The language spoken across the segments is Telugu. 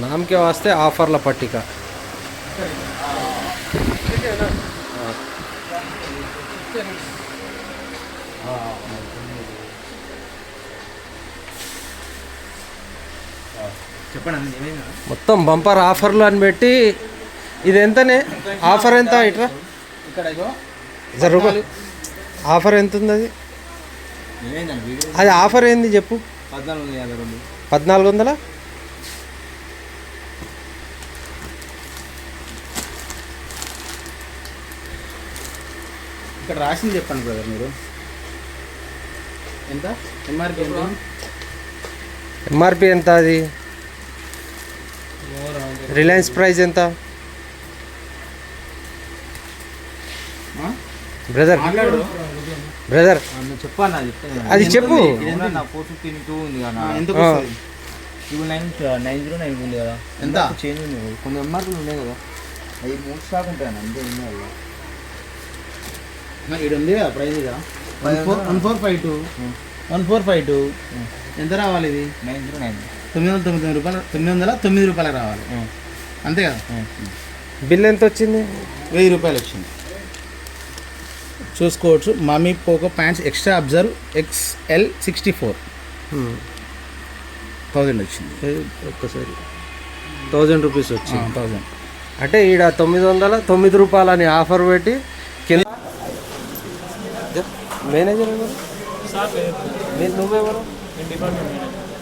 నామకే వాస్తే ఆఫర్ల పట్టిక. మొత్తం బంపర్ ఆఫర్లు అని పెట్టి ఇది ఎంతనే? ఆఫర్ ఎంత ఇక్కడ ఇగో జరుగు ఆఫర్ ఎంత ఉంది అది అది ఆఫర్ ఏంది చెప్పు? పద్నాలుగు వందల యాభై రెండు పద్నాలుగు వందల ఇక్కడ రాసింది చెప్పండి బ్రదర్ మీరు. ఎంత? ఎంఆర్పి ఎంత? ఎంఆర్పి ఎంత అది? రిలయన్స్ ప్రైస్ ఎంత? బ్రదర్ బ్రదర్ చెప్పాను అది చెప్పు. ఫోర్ ఫిఫ్టీన్ టూ ఉంది కదా ఎంత two nine nine zero nine ఉంది కదా. ఎంత? చేంజ్ ఉంది. కొన్ని ఎంఆర్పీలు ఉన్నాయి కదా. అవి మూడు స్టాక్ ఉంటాయి అంతే ఉన్నాయి. ఇక్కడ ఉంది కదా ప్రైస్ ఇదా? One four one four five two. One four five two. ఎంత రావాలి ఇది? తొమ్మిది వందల తొమ్మిది రూపాయలు తొమ్మిది వందల తొమ్మిది రూపాయలు రావాలి. అంతే కదా? బిల్ ఎంత వచ్చింది? వెయ్యి రూపాయలు వచ్చింది. చూసుకోవచ్చు. Mummy Poco pants extra observe XL sixty four. Thousand వచ్చింది. ఒక్కసారి. థౌజండ్ రూపీస్ వచ్చింది. థౌజండ్. అంటే ఈడ తొమ్మిది వందల తొమ్మిది రూపాయలు అని ఆఫర్ పెట్టి మేనేజర్ ఎవరు? మీరు నువ్వెవరు?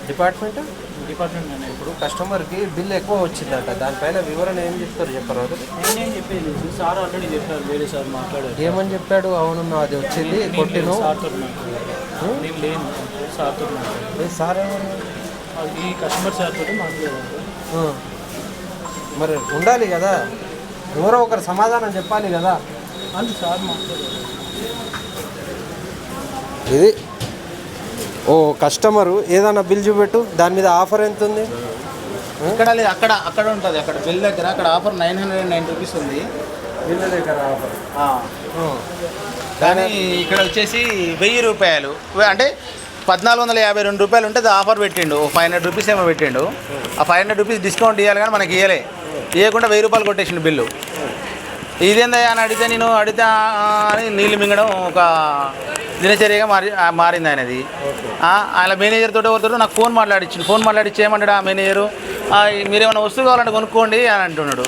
డిపార్ట్మెంట్ డిపార్ట్మెంట్ మేనేజర్ ఇప్పుడు కస్టమర్కి బిల్ ఎక్కువ వచ్చిందట. దానిపైన వివరణ ఏం చెప్తారు చెప్పరు నేనేం చెప్పేది. సార్ ఆల్రెడీ చెప్పారు. వేరే సార్ మాట్లాడారు. ఏమని చెప్పాడు? అవును అది వచ్చింది కొట్టిను. మాట్లాడారు నేను లేను. సార్తో సార్ ఎవరు? ఈ కస్టమర్ సార్ తోటి మాట్లాడారు ఆ. మరి ఉండాలి కదా. ఎవరో ఒకరు సమాధానం చెప్పాలి కదా. అని సార్ మాట్లాడారు. ఇది. ఓ కస్టమరు ఏదైనా బిల్ చూపెట్టు దాని మీద ఆఫర్ ఎంత ఉంది ఇక్కడ లేదు అక్కడ అక్కడ ఉంటుంది అక్కడ బిల్ దగ్గర అక్కడ offer nine hundred nine rupees ఉంది. బిల్ దగ్గర ఆఫర్. కానీ ఇక్కడ వచ్చేసి వెయ్యి రూపాయలు. అంటే పద్నాలుగు వందల యాభై రెండు రూపాయలు ఉంటే అది ఆఫర్ పెట్టిండు. ఫైవ్ హండ్రెడ్ రూపీస్ ఏమో పెట్టిండు. ఆ ఫైవ్ హండ్రెడ్ రూపీస్ డిస్కౌంట్ ఇవ్వాలి కానీ మనకి ఇవ్వలే ఇవ్వకుండా వెయ్యి రూపాయలు కొట్టేసిండు బిల్లు. ఇదేందయ్యా అని అడిగితే నేను అడిగితే అని నీళ్ళు మింగడం ఒక దినచర్యగా మారి మారింది ఆయనది. ఆయన మేనేజర్ తోటి ఎవరితో నాకు ఫోన్ మాట్లాడించిండు ఫోన్ మాట్లాడించి ఏమన్నాడు ఆ మేనేజరు "ఆ, మీరేమైనా వస్తువు కావాలంటే కొనుక్కోండి అని అంటున్నాడు.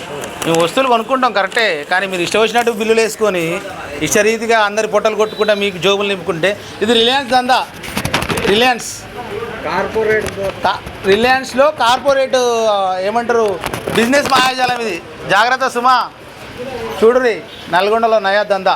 మేము వస్తువులు కొనుక్కుంటాం కరెక్టే. కానీ మీరు ఇష్టం వచ్చినట్టు బిల్లులు వేసుకొని ఇష్టరీతిగా అందరి పొట్టలు కొట్టుకుంటా మీకు జోబులు నింపుకుంటే ఇది రిలయన్స్ దందా? రిలయన్స్. కార్పొరేట్ రిలయన్స్లో కార్పొరేట్ ఏమంటారు బిజినెస్ మాయాజాలం ఇది. జాగ్రత్త సుమా. చూడురి నల్గొండలో నయా దందా.